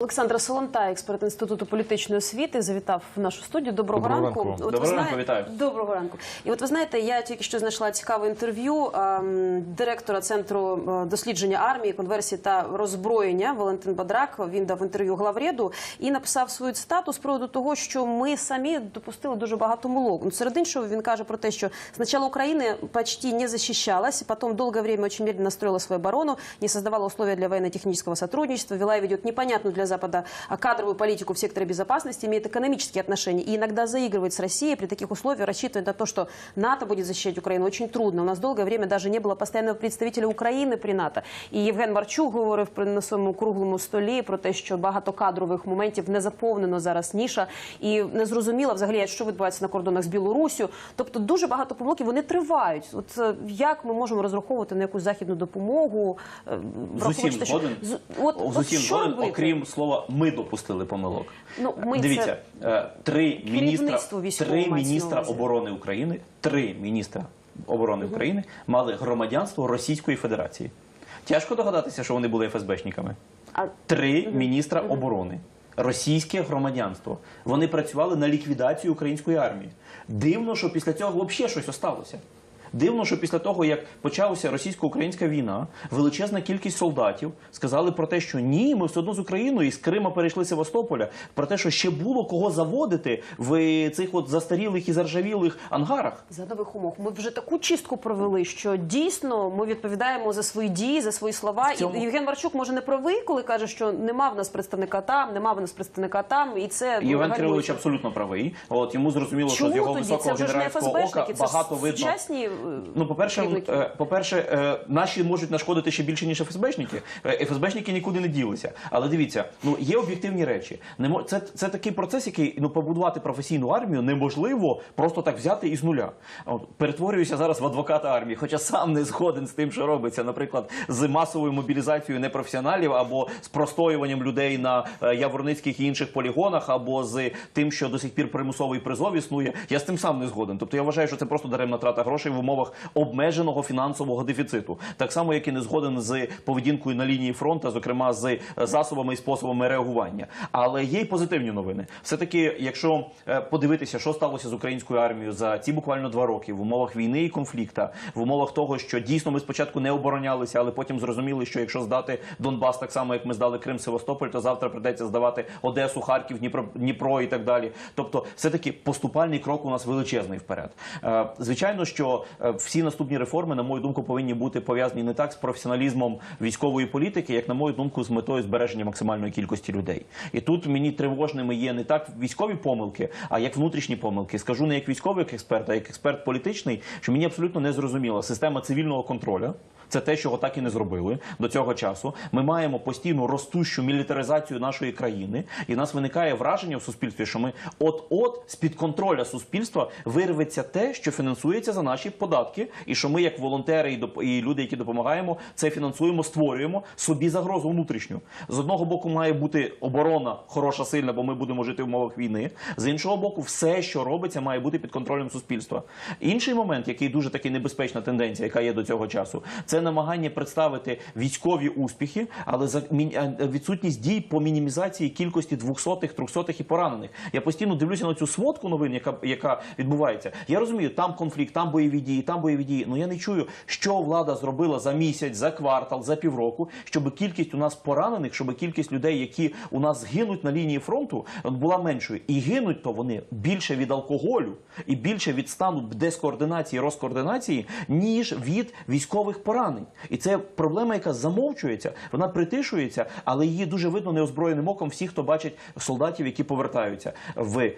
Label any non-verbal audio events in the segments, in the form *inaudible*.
Олександр Солонтай, експерт інституту політичної освіти, завітав в нашу студію. Доброго, Доброго ранку. ранку. От Доброго ви ранку, вітаю. Доброго ранку. І от ви знаєте, я тільки що знайшла цікаве інтерв'ю ем, директора центру е, дослідження армії, конверсії та роззброєння Валентин Бадрак. Він дав інтерв'ю главреду і написав свою цитату з приводу того, що ми самі допустили дуже багато мулок. Ну, серед іншого він каже про те, що спочатку Україна почти не защищалась, потом долгое время очень медленно строила свою оборону, не создавала условия для военно-технического сотрудничества, вела и ведет непонятную для Запада а, кадровую политику в секторе безопасности, имеет экономические отношения и иногда заигрывает с Россией. При таких условиях рассчитывает на то, что НАТО будет защищать Украину, очень трудно. У нас долгое время даже не было постоянного представителя України при НАТО. І Євген Марчук говорив при на своєму круглому столі про те, що багато кадрових моментів не заповнено зараз ніша, і не зрозуміло взагалі, що відбувається на кордонах з Білоруссю. Тобто дуже багато помилок і вони тривають. От е, як ми можемо розраховувати на якусь західну допомогу? е, З враховуючи усім те, що- згоден? З- от, З от усім що згоден, робити? окрім слова ми допустили помилок. Ну, ми Дивіться, е, три міністра, три міністра оборони України, три міністра оборони України мали громадянство Російської Федерації. Тяжко догадатися, що вони були ФСБшниками. А Три міністра оборони. Російське громадянство. Вони працювали на ліквідацію української армії. Дивно, що після цього взагалі щось осталося. Дивно, що після того, як почалася російсько-українська війна, величезна кількість солдатів сказали про те, що ні, ми все одно з Україною і з Крима перейшли Севастополя. Про те, що ще було кого заводити в цих от застарілих і заржавілих ангарах. За нових умов ми вже таку чистку провели, що дійсно ми відповідаємо за свої дії, за свої слова. Цьому- І Євген Марчук може не правий, коли каже, що нема в нас представника там, нема в нас представника там, і це ну, Євген. Кирилович абсолютно правий. От йому зрозуміло, що з його тоді високого це вже генеральського ока багато видно. сучасні е, Ну, по-перше, е, по-перше, е, наші можуть нашкодити ще більше, ніж ФСБшники. Е, ФСБшники нікуди не ділися. Але дивіться, ну є об'єктивні речі. Це, це такий процес, який ну побудувати професійну армію неможливо просто так взяти із нуля. От перетворююся зараз в адвоката армії, хоча сам не згоден з тим, що робиться, наприклад, з масовою мобілізацією непрофесіоналів або з простоюванням людей на яворницьких і інших полігонах, або з тим, що до сих пір примусовий призов існує. Я з тим сам не згоден. Тобто я вважаю, що це просто даремна трата грошей в умовах обмеженого фінансового дефіциту. Так само, як і не згоден з поведінкою на лінії фронту, зокрема з засобами і способами реагування. Але є й позитивні новини. Все таки, якщо е, подивитися, що сталося з українською армією за ці буквально два роки в умовах війни і конфлікта, в умовах того, що дійсно ми спочатку не оборонялися, але потім зрозуміли, що якщо здати Донбас так само, як ми здали Крим, Севастополь, то завтра придеться здавати Одесу, Харків, Дніпро, Дніпро і так далі. Тобто, все таки поступальний крок у нас величезний вперед. Е, Звичайно, що е, всі наступні реформи, на мою думку, повинні бути пов'язані не так з професіоналізмом військової політики, як на мою думку, з метою збереження максимальної кількості людей. І тут мені тривожними є не так військові помилки, а як внутрішні помилки. Скажу не як військовий експерт, а як експерт політичний, що мені абсолютно не зрозуміла система цивільного контролю. Це те, чого так і не зробили до цього часу. Ми маємо постійну ростущу мілітаризацію нашої країни, і в нас виникає враження в суспільстві, що ми от-от з під контроля суспільства вирветься те, що фінансується за наші податки, і що ми, як волонтери і люди, які допомагаємо, це фінансуємо, створюємо собі загрозу внутрішню. З одного боку має бути оборона хороша, сильна, бо ми будемо жити в умовах війни. З іншого боку, все, що робиться, має бути під контролем суспільства. Інший момент, який дуже таки небезпечна тенденція, яка є до цього часу, це намагання представити військові успіхи, але за е, відсутність дій по мінімізації кількості двохсотих, трьохсотих і поранених. Я постійно дивлюся на цю сводку новин, яка, яка відбувається. Я розумію, там конфлікт, там бойові дії, там бойові дії. Ну я не чую, що влада зробила за місяць, за квартал, за півроку, щоб кількість у нас поранених, щоб кількість людей, які у нас гинуть на лінії фронту, була меншою. І гинуть то вони більше від алкоголю і більше від стану дескоординації, розкоординації, ніж від військових поранень. І це проблема, яка замовчується, вона притишується, але її дуже видно неозброєним оком всіх, хто бачить солдатів, які повертаються в.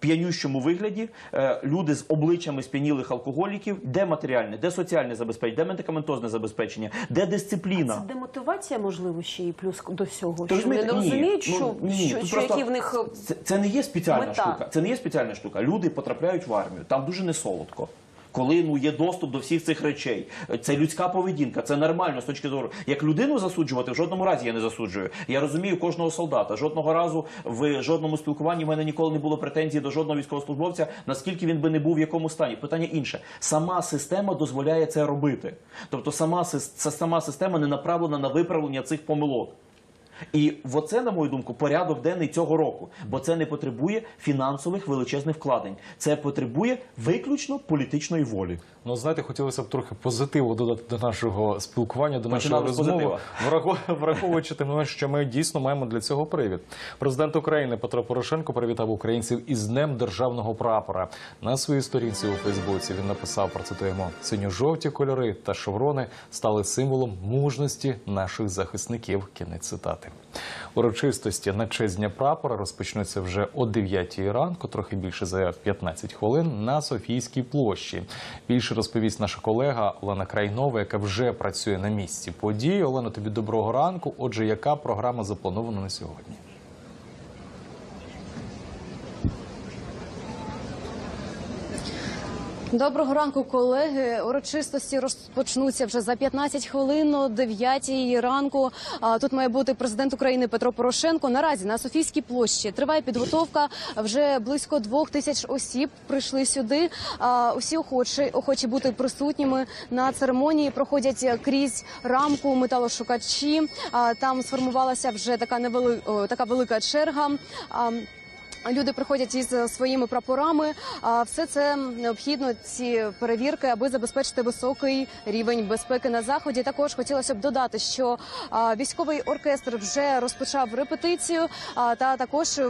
П'янющому вигляді е, люди з обличчями сп'янілих алкоголіків, де матеріальне, де соціальне забезпечення, де медикаментозне забезпечення, де дисципліна. Це демотивація, можливо, ще і плюс до всього. Що вони не розуміють, Ну, що, ні, що, що просто які в них це, це не є спеціальна Мета. штука. Це не є спеціальна штука. Люди потрапляють в армію. Там дуже не солодко. Коли ну є доступ до всіх цих речей, це людська поведінка, це нормально з точки зору. Як людину засуджувати, в жодному разі я не засуджую. Я розумію кожного солдата. Жодного разу в жодному спілкуванні в мене ніколи не було претензій до жодного військовослужбовця, наскільки він би не був в якому стані. Питання інше. Сама система дозволяє це робити. Тобто, сама сама система не направлена на виправлення цих помилок. І оце, на мою думку, порядок денний цього року, бо це не потребує фінансових величезних вкладень. Це потребує виключно політичної волі. Ну, знаєте, хотілося б трохи позитиву додати до нашого спілкування, до нашої Починали з розмови, враховуючи тим, момент, що ми дійсно маємо для цього привід. Президент України Петро Порошенко привітав українців із Днем державного прапора. На своїй сторінці у Фейсбуці він написав, процитуємо, синьо-жовті кольори та шеврони стали символом мужності наших захисників. Кінець цитати. Урочистості на честь Дня прапора розпочнуться вже о 9 ранку, трохи більше за 15 хвилин на Софійській площі. Більше розповість наша колега Олена Крайнова, яка вже працює на місці події. Олена, тобі доброго ранку. Отже, яка програма запланована на сьогодні? Доброго ранку, колеги. Урочистості розпочнуться вже за 15 хвилин о 9 ранку. Тут має бути президент України Петро Порошенко. Наразі на Софійській площі триває підготовка. Вже близько двох тисяч осіб прийшли сюди. Усі охочі, охочі бути присутніми на церемонії. Проходять крізь рамку металошукачі. Там сформувалася вже така невели... така велика черга. Люди приходять із е, своїми прапорами. Все це необхідно ці перевірки, аби забезпечити високий рівень безпеки на заході. Також хотілося б додати, що військовий оркестр вже розпочав репетицію, та також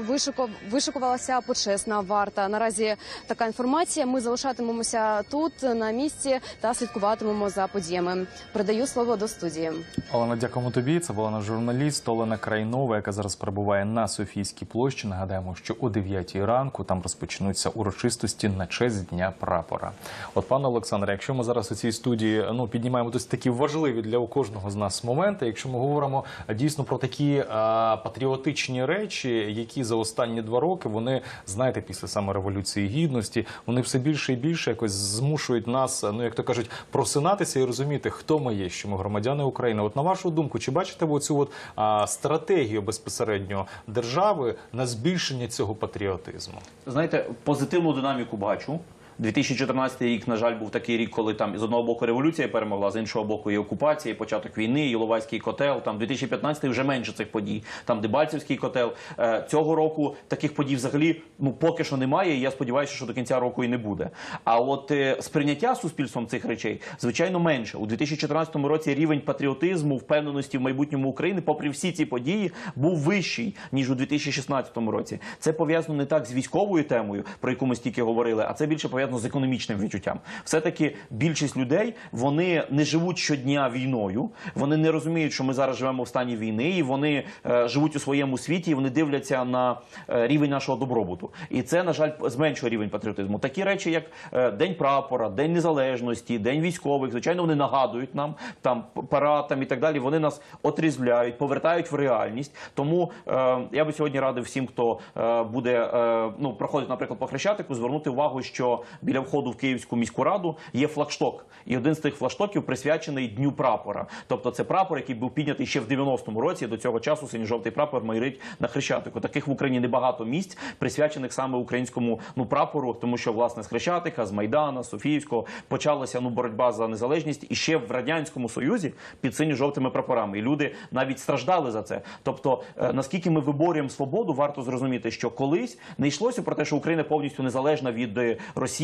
вишикувалася почесна варта. Наразі така інформація. Ми залишатимемося тут на місці та слідкуватимемо за подіями. Передаю слово до студії. Олена, дякуємо тобі. Це була наш журналіст Олена Крайнова, яка зараз перебуває на Софійській площі. Нагадаємо, що о 9 ранку там розпочнуться урочистості на честь дня прапора. От, пане Олександре, якщо ми зараз у цій студії ну піднімаємо досить такі важливі для кожного з нас моменти, якщо ми говоримо дійсно про такі а, патріотичні речі, які за останні два роки вони знаєте, після саме революції гідності, вони все більше і більше якось змушують нас, ну як то кажуть, просинатися і розуміти, хто ми є, що ми громадяни України. От на вашу думку, чи бачите ви цю от а, стратегію безпосередньо держави на збільшення цього патріотизму? Знаєте, позитивну динаміку бачу. 2014 рік, на жаль, був такий рік, коли там з одного боку революція перемогла, з іншого боку, і окупація, і початок війни, і Іловайський котел. Там 2015 вже менше цих подій. Там Дебальцевський котел. Е, Цього року таких подій взагалі ну поки що немає. І я сподіваюся, що до кінця року і не буде. А от е, сприйняття суспільством цих речей звичайно менше у 2014 році. Рівень патріотизму, впевненості в майбутньому України, попри всі ці події, був вищий ніж у 2016 році. Це пов'язано не так з військовою темою, про яку ми стільки говорили, а це більше пов'язано з економічним відчуттям. Все таки більшість людей вони не живуть щодня війною, вони не розуміють, що ми зараз живемо в стані війни, і вони е, живуть у своєму світі, і вони дивляться на е, рівень нашого добробуту. І це, на жаль, зменшує рівень патріотизму. Такі речі, як е, День прапора, День незалежності, День військових, звичайно, вони нагадують нам там парад і так далі. Вони нас отрізляють, повертають в реальність. Тому е, я би сьогодні радив всім, хто е, буде е, ну проходить, наприклад, по хрещатику, звернути увагу, що біля входу в Київську міську раду є флагшток, і один з тих флагштоків присвячений дню прапора. Тобто, це прапор, який був піднятий ще в 90-му році. До цього часу синьо-жовтий прапор майорить на хрещатику. Таких в Україні небагато місць, присвячених саме українському ну прапору, тому що власне з хрещатика, з майдана, Софіївського почалася ну боротьба за незалежність і ще в радянському союзі під синьо-жовтими прапорами. І люди навіть страждали за це. Тобто, е, наскільки ми виборюємо свободу, варто зрозуміти, що колись не йшлося про те, що Україна повністю незалежна від е,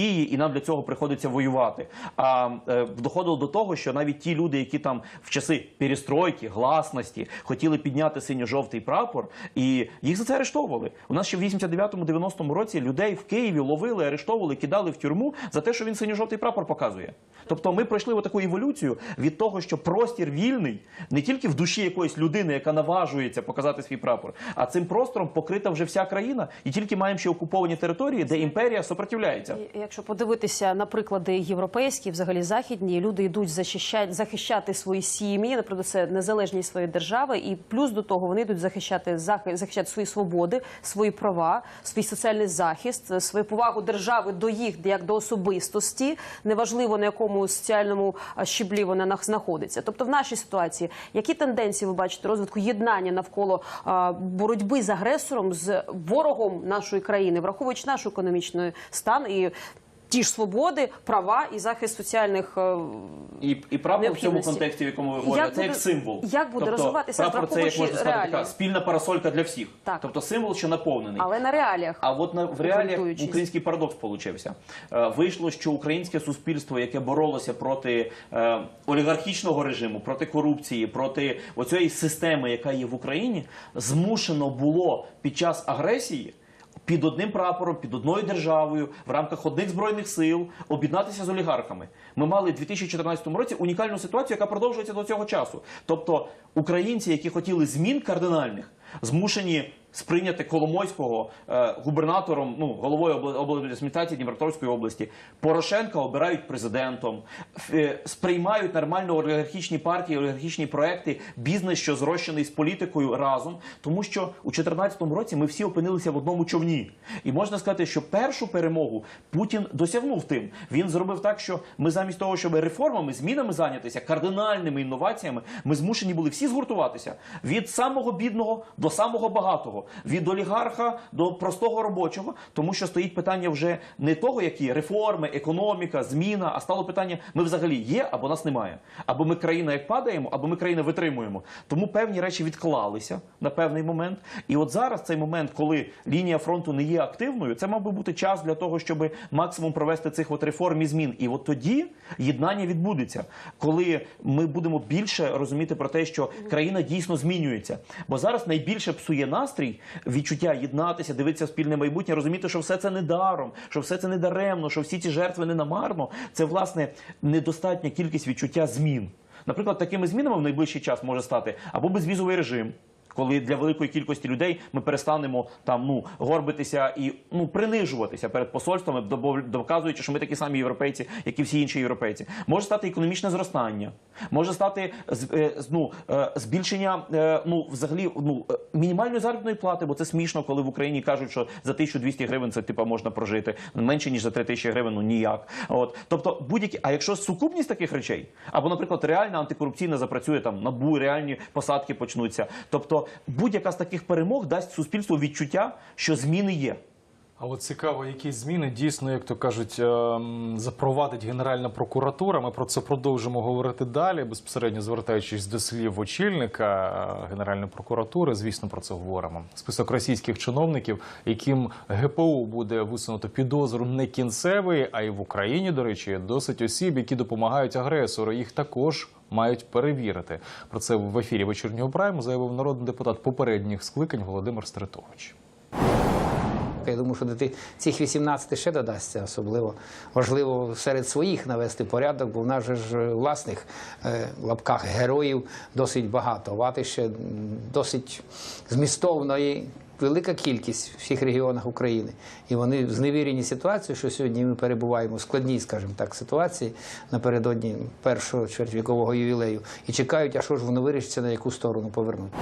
Росії, і нам для цього приходиться воювати. А е, доходило до того, що навіть ті люди, які там в часи перестройки, гласності хотіли підняти синьо-жовтий прапор, і їх за це арештовували. У нас ще в 89-90 році людей в Києві ловили, арештовували, кидали в тюрму за те, що він синьо-жовтий прапор показує. Тобто, ми пройшли таку еволюцію від того, що простір вільний не тільки в душі якоїсь людини, яка наважується показати свій прапор, а цим простором покрита вже вся країна, і тільки маємо ще окуповані території, де імперія сопротивляється. Якщо подивитися на приклади європейські, взагалі західні, люди йдуть захищати, захищати свої сім'ї, наприклад, це незалежність своєї держави, і плюс до того вони йдуть захищати захи- захищати свої свободи, свої права, свій соціальний захист, свою повагу держави до їх як до особистості, неважливо на якому соціальному щеблі вона нах- знаходиться. Тобто, в нашій ситуації які тенденції ви бачите розвитку єднання навколо боротьби з агресором, з ворогом нашої країни, враховуючи наш економічний стан і ті ж свободи, права і захист соціальних е, І, і прапор в цьому контексті, в якому ви говорите, це буде- як символ. як буде тобто, розвиватися, прапор це, як можна сказати, така спільна парасолька для всіх. Так. Тобто символ, що наповнений. але на реаліях. А от на в реаліях український парадокс получився. Е, Вийшло, що українське суспільство, яке боролося проти е, олігархічного режиму, проти корупції, проти оцієї системи, яка є в Україні, змушено було під час агресії. Під одним прапором, під одною державою, в рамках одних збройних сил об'єднатися з олігархами. Ми мали в 2014 році унікальну ситуацію, яка продовжується до цього часу. Тобто українці, які хотіли змін кардинальних, змушені сприйняти Коломойського е, губернатором, ну головою облдержадміністрації Дніпропетровської області. Порошенка обирають президентом, е, сприймають нормально олігархічні партії, олігархічні проекти, бізнес, що зрощений з політикою разом, тому що у 2014 році ми всі опинилися в одному човні. І можна сказати, що першу перемогу Путін досягнув тим. Він зробив так, що ми замість того, щоб реформами, змінами зайнятися, кардинальними інноваціями, ми змушені були всі згуртуватися від самого бідного до самого багатого, від олігарха до простого робочого, тому що стоїть питання вже не того, які реформи, економіка, зміна, а стало питання: ми взагалі є або нас немає. Або ми країна як падаємо, або ми країна витримуємо. Тому певні речі відклалися на певний момент. І от зараз цей момент, коли лінія фронту не є активною, це мав би бути час для того, щоб максимум провести цих от реформ і змін. І от тоді єднання відбудеться, коли ми будемо більше розуміти про те, що країна дійсно змінюється. Бо зараз найбільше псує настрій, відчуття єднатися, дивитися спільне майбутнє, розуміти, що все це не даром, що все це не даремно, що всі ці жертви не намарно. Це власне недостатня кількість відчуття змін. Наприклад, такими змінами в найближчий час може стати або безвізовий режим. Коли для великої кількості людей ми перестанемо там ну горбитися і ну принижуватися перед посольствами, доказуючи, що ми такі самі європейці, як і всі інші європейці, може стати економічне зростання, може стати е, ну, е, збільшення е, ну взагалі ну мінімальної заробітної плати, бо це смішно, коли в Україні кажуть, що за 1200 гривень це типа можна прожити менше ніж за 3000 гривень, ну ніяк. От тобто будь-які, а якщо сукупність таких речей, або, наприклад, реальна антикорупційна запрацює там набу, реальні посадки почнуться. Тобто будь-яка з таких перемог дасть суспільству відчуття, що зміни є. А от цікаво, які зміни дійсно, як то кажуть, ем, запровадить Генеральна прокуратура. Ми про це продовжимо говорити далі, безпосередньо звертаючись до слів очільника е, Генеральної прокуратури. Звісно, про це говоримо. Список російських чиновників, яким ГПУ буде висунуто підозру не кінцевий, а й в Україні, до речі, досить осіб, які допомагають агресору. Їх також. Мають перевірити про це в ефірі вечірнього прайму заявив народний депутат попередніх скликань Володимир Стритович. Я думаю, що до цих 18 ще додасться особливо важливо серед своїх навести порядок, бо в нас же ж е, власних е, лапках героїв досить багато. Вати ще досить змістовно і велика кількість в всіх регіонах України. І вони в зневіреній ситуації, що сьогодні ми перебуваємо в складній, скажімо так, ситуації напередодні першого чвертьвікового ювілею і чекають, а що ж воно вирішиться, на яку сторону повернути.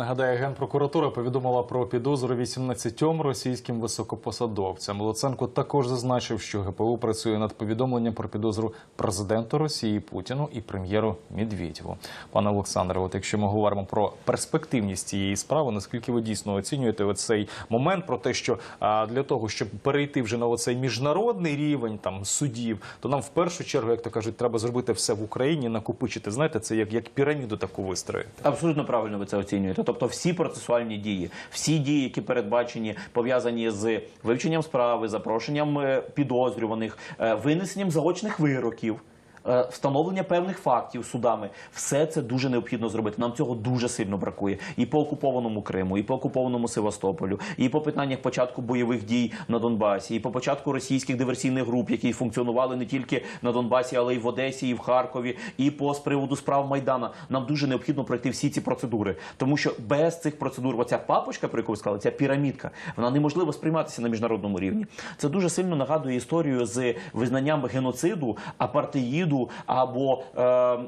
Нагадаю, генпрокуратура повідомила про підозру 18 російським високопосадовцям. Луценко також зазначив, що ГПУ працює над повідомленням про підозру президенту Росії Путіну і прем'єру Медведєву. Пане Олександре, от якщо ми говоримо про перспективність цієї справи, наскільки ви дійсно оцінюєте оцей момент про те, що для того, щоб перейти вже на оцей міжнародний рівень там судів, то нам в першу чергу, як то кажуть, треба зробити все в Україні, накопичити. Знаєте, це як, як піраміду таку вистроїти. Абсолютно правильно ви це оцінюєте. Тобто всі процесуальні дії, всі дії, які передбачені, пов'язані з вивченням справи, запрошенням е, підозрюваних, е, винесенням заочних вироків. Е, Встановлення певних фактів судами, все це дуже необхідно зробити. Нам цього дуже сильно бракує і по окупованому Криму, і по окупованому Севастополю, і по питаннях початку бойових дій на Донбасі, і по початку російських диверсійних груп, які функціонували не тільки на Донбасі, але й в Одесі, і в Харкові, і по з приводу справ Майдана. Нам дуже необхідно пройти всі ці процедури, тому що без цих процедур, оця папочка, про яку ви сказали, ця пірамідка, вона неможливо сприйматися на міжнародному рівні. Це дуже сильно нагадує історію з визнанням геноциду, апартеїду або е,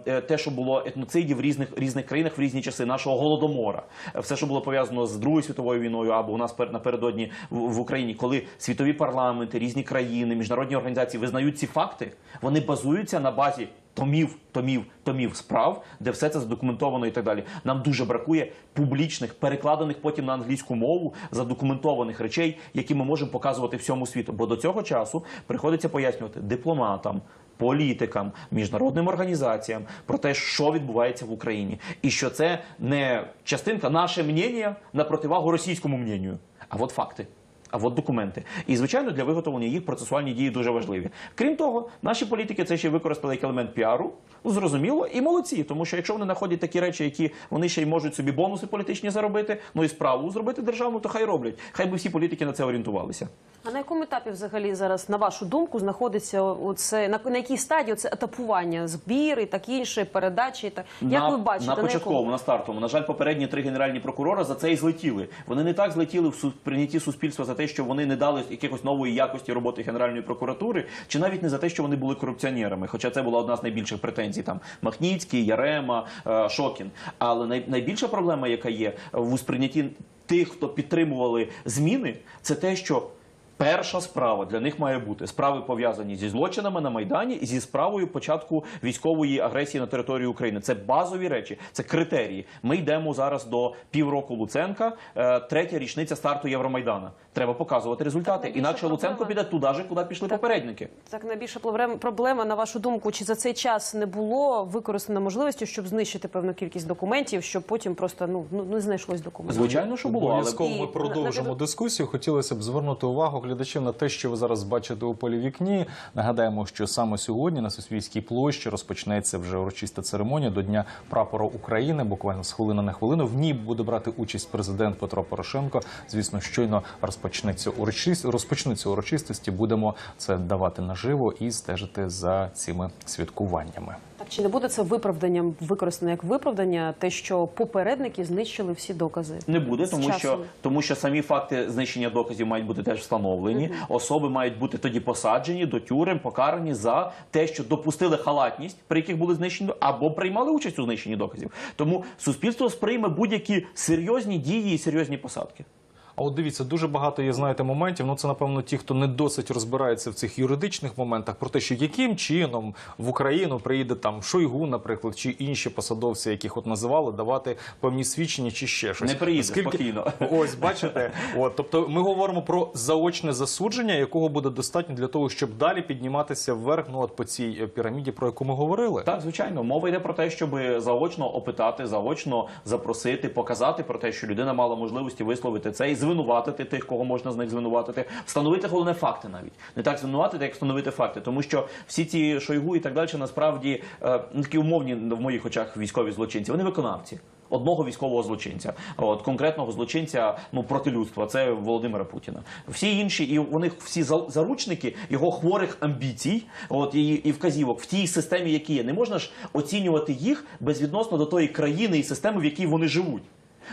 е, те, що було етноцидів в різних різних країнах в різні часи нашого голодомора. Все, що було пов'язано з Другою світовою війною, або у нас пер- напередодні в Україні, коли світові парламенти, різні країни, міжнародні організації визнають ці факти, вони базуються на базі томів, томів, томів справ, де все це задокументовано і так далі. Нам дуже бракує публічних, перекладених потім на англійську мову, задокументованих речей, які ми можемо показувати всьому світу. Бо до цього часу приходиться пояснювати дипломатам. Політикам, міжнародним організаціям про те, що відбувається в Україні, і що це не частинка наше мнення на противагу російському мненню, а от факти. А от документи. І звичайно, для виготовлення їх процесуальні дії дуже важливі. Крім того, наші політики це ще використали як елемент піару. Ну, зрозуміло, і молодці, тому що якщо вони знаходять такі речі, які вони ще й можуть собі бонуси політичні заробити, ну і справу зробити державну, то хай роблять. Хай би всі політики на це орієнтувалися. А на якому етапі взагалі зараз, на вашу думку, знаходиться оце на, на якій стадії це етапування, збір і так інше, передачі? Так як на, ви бачите, на початковому, якому? на стартовому. На жаль, попередні три генеральні прокурори за це і злетіли. Вони не так злетіли в прийнятті суспільства за те, що вони не дали якихось нової якості роботи Генеральної прокуратури, чи навіть не за те, що вони були корупціонерами. Хоча це була одна з найбільших претензій там Махніцький, Ярема, е, Шокін. Але найбільша проблема, яка є в сприйнятті тих, хто підтримували зміни, це те, що. Перша справа для них має бути справи пов'язані зі злочинами на майдані і зі справою початку військової агресії на території України. Це базові речі, це критерії. Ми йдемо зараз до півроку Луценка, е, третя річниця старту Євромайдана. Треба показувати результати. Інакше Луценко піде туди же, куди пішли попередники. Так найбільша проблем- проблема, на вашу думку, чи за цей час не було використано можливості, щоб знищити певну кількість документів, щоб потім просто ну ну не знайшлось документів? Звичайно, що було, Обов'язково ми продовжимо на- дискусію. Хотілося б звернути увагу глядачів на те, що ви зараз бачите у полі вікні. Нагадаємо, що саме сьогодні на Софійській площі розпочнеться вже урочиста церемонія до Дня прапора України. Буквально з хвилини на хвилину. В ній буде брати участь президент Петро Порошенко. Звісно, щойно розпочнеться урочис... розпочнуться урочистості. Будемо це давати наживо і стежити за цими святкуваннями. Так чи не буде це виправданням використано як виправдання, те, що попередники знищили всі докази? Не буде, тому що тому що самі факти знищення доказів мають бути теж встановлені. Особи мають бути тоді посаджені до тюрем, покарані за те, що допустили халатність, при яких були знищені або приймали участь у знищенні доказів. Тому суспільство сприйме будь-які серйозні дії і серйозні посадки. А от дивіться, дуже багато є, знаєте, моментів. Ну це напевно ті, хто не досить розбирається в цих юридичних моментах, про те, що яким чином в Україну приїде там Шойгу, наприклад, чи інші посадовці, яких от називали, давати певні свідчення чи ще щось. Не приїде, спокійно. *laughs* Ось бачите, от тобто ми говоримо про заочне засудження, якого буде достатньо для того, щоб далі підніматися вверх. Ну от по цій е, піраміді, про яку ми говорили. Так, звичайно, мова йде про те, щоб заочно опитати, заочно запросити, показати про те, що людина мала можливості висловити це і звинуватити тих, кого можна з них звинуватити, встановити головне факти навіть не так звинуватити, як встановити факти, тому що всі ці шойгу і так далі насправді е, ну, такі умовні в моїх очах військові злочинці. Вони виконавці. Одного військового злочинця, от конкретного злочинця ну проти людства, це Володимира Путіна. Всі інші, і вони всі заручники його хворих амбіцій, от і, і вказівок в тій системі, які є. Не можна ж оцінювати їх безвідносно до тої країни і системи, в якій вони живуть.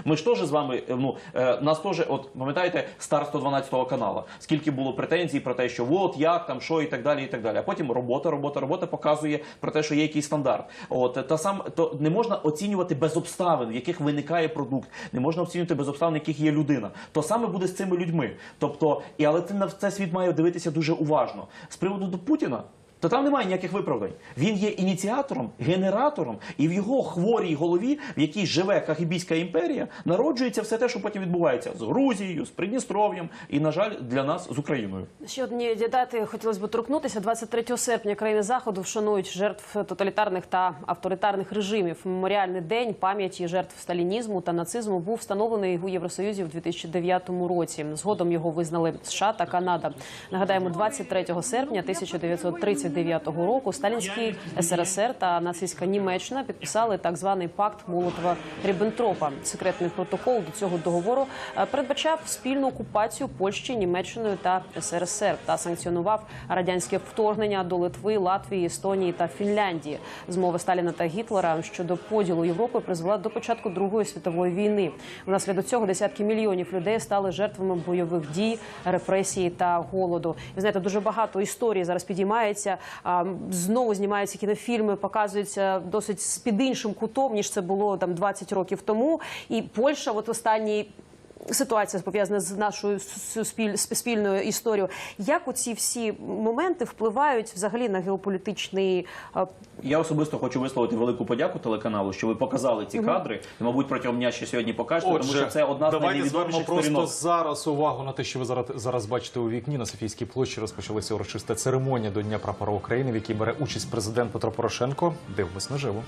Ми ж теж з вами, е, ну е, нас теж, от пам'ятаєте, стар 112 каналу, скільки було претензій про те, що от як там, що і так далі, і так далі. А потім робота, робота, робота показує про те, що є якийсь стандарт. От та сам то не можна оцінювати без обставин, в яких виникає продукт, не можна оцінювати без обставин, в яких є людина. То саме буде з цими людьми. Тобто, і але ти на це світ має дивитися дуже уважно. З приводу до Путіна. То там немає ніяких виправдань. Він є ініціатором, генератором, і в його хворій голові, в якій живе Кагибійська імперія, народжується все те, що потім відбувається з Грузією, з Придністров'ям і, на жаль, для нас з Україною. Ще одні дати хотілося б торкнутися. 23 серпня країни заходу вшанують жертв тоталітарних та авторитарних режимів. Меморіальний день пам'яті жертв сталінізму та нацизму був встановлений у Євросоюзі в 2009 році. Згодом його визнали США та Канада. Нагадаємо, 23 серпня 1939 року сталінський СРСР та нацистська Німеччина підписали так званий пакт Молотова Ріббентропа. Секретний протокол до цього договору е, передбачав спільну окупацію Польщі, Німеччиною та СРСР та санкціонував радянське вторгнення до Литви, Латвії, Естонії та Фінляндії. Змова Сталіна та Гітлера щодо поділу Європи призвела до початку Другої світової війни. Внаслідок цього десятки мільйонів людей стали жертвами бойових дій, репресії та голоду. І знаєте, дуже багато історій зараз підіймається. Знову знімаються кінофільми, показуються досить з під іншим кутом ніж це було там 20 років тому. І Польща, от останній ситуація пов'язана з нашою суспіль, спільною історією. Як оці всі моменти впливають взагалі на геополітичний е, Я особисто хочу висловити велику подяку телеканалу, що ви показали ці кадри. І, мабуть, протягом дня ще сьогодні покажете, тому що це одна з давайте найвідоміших звернемо просто сторінок. зараз увагу на те, що ви зараз, зараз бачите у вікні на Софійській площі. Розпочалася урочиста церемонія до Дня прапора України, в якій бере участь президент Петро Порошенко. Дивимось наживо.